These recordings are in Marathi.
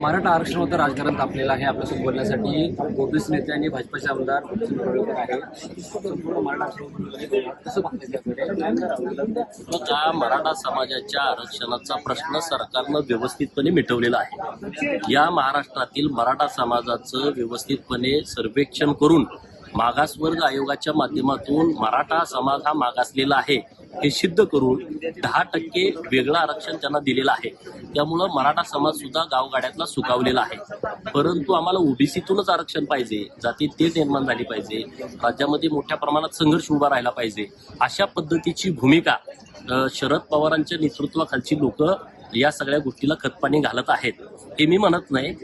मराठा आरक्षणावर राजकारण तापलेलं आहे आपल्यासोबत बोलण्यासाठी. ओबीस नेते आणि भाजपचे आमदार मराठा मराठा समाजाच्या आरक्षणाचा प्रश्न सरकारनं व्यवस्थितपणे मिटवलेला आहे. या महाराष्ट्रातील मराठा समाजाचं व्यवस्थितपणे सर्वेक्षण करून मागासवर्ग आयोगाच्या माध्यमातून मराठा समाज हा मागासलेला आहे हे सिद्ध करून दहा टक्के वेगळं आरक्षण त्यांना दिलेलं आहे. त्यामुळं मराठा समाज सुद्धा गावगाड्यातला सुकावलेला आहे. परंतु आम्हाला ओबीसीतूनच आरक्षण पाहिजे जाती तेच निर्माण झाली पाहिजे राज्यामध्ये मोठ्या प्रमाणात संघर्ष उभा राहिला पाहिजे अशा पद्धतीची भूमिका शरद पवारांच्या नेतृत्वाखालची लोक या सगळ्या गोष्टीला खतपाणी घालत आहेत. हे मी म्हणत नाही.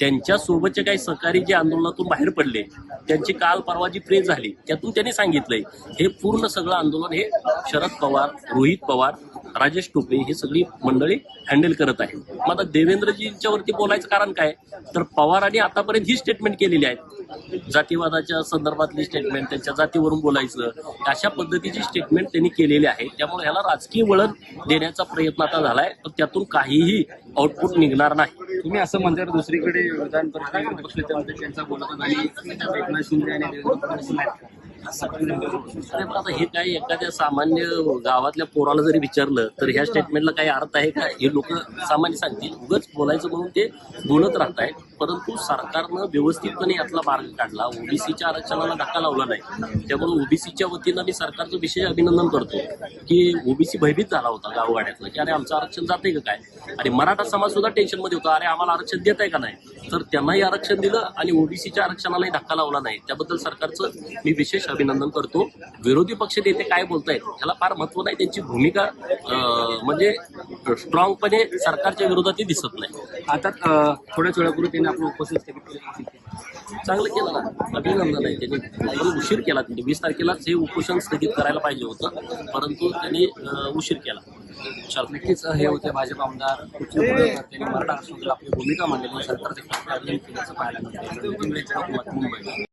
त्यांच्यासोबतचे काही सहकारी जे आंदोलनातून बाहेर पडले त्यांची काल परवा जी प्रेस झाली त्यातून त्यांनी सांगितलंय हे पूर्ण सगळं आंदोलन हे शरद पवार रोहित पवार राजेश टोपे हे सगळी मंडळी हँडल करत आहे. मग आता देवेंद्रजींच्यावरती बोलायचं कारण काय? तर पवारांनी आतापर्यंत ही स्टेटमेंट केलेली आहे. जातीवादाच्या संदर्भातली स्टेटमेंट त्यांच्या जातीवरून बोलायचं अशा पद्धतीची स्टेटमेंट त्यांनी केलेली आहे. त्यामुळे ह्याला राजकीय वळण देण्याचा प्रयत्न आता झालाय. पण त्यातून काहीही आउटपुट निघणार नाही. तुम्ही असं म्हणता दुसरीकडे विधान परिषद त्यांचा बोलत आणि एकनाथ शिंदे आणि अरे पण आता हे काय एखाद्या सामान्य गावातल्या पोराला जरी विचारलं तर ह्या स्टेटमेंटला काही अर्थ आहे का? हे लोक सामान्य सांगतील. उगाच बोलायचं म्हणून ते बोलत राहत आहेत परंतु सरकारनं व्यवस्थितपणे यातला मार्ग काढला. ओबीसीच्या आरक्षणाला धक्का लावला नाही. त्यामुळे ओबीसीच्या वतीनं मी सरकारचं विशेष अभिनंदन करतो की ओबीसी भयभीत झाला होता गावगाड्यातलं की अरे आमचं आरक्षण जाते का काय? आणि मराठा समाज सुद्धा टेन्शनमध्ये होता. अरे आम्हाला आरक्षण देत आहे का नाही? तर त्यांनाही आरक्षण दिलं आणि ओबीसीच्या आरक्षणालाही धक्का लावला नाही. त्याबद्दल सरकारचं मी विशेष अभिनंदन करतो. विरोधी पक्ष नेते काय बोलतायत ह्याला फार महत्त्व नाही. त्यांची भूमिका म्हणजे स्ट्रॉंगपणे सरकारच्या विरोधातही दिसत नाही. आता थोड्याच वेळापूर्वी त्यांनी आपलं उपस्थित स्थगित केलं. चांगलं केलं ना. अभिनंदन आहे त्यांनी. उशीर केला त्यांनी. वीस तारखेलाच हे उपोषण स्थगित करायला पाहिजे होतं. परंतु त्यांनी उशीर केला. चल नक्कीच हे होते भाजप आमदार त्यांनी मराठा आरक्षणाबद्दल आपली भूमिका मांडली सरकारचे पाहायला मिळते. मुंबई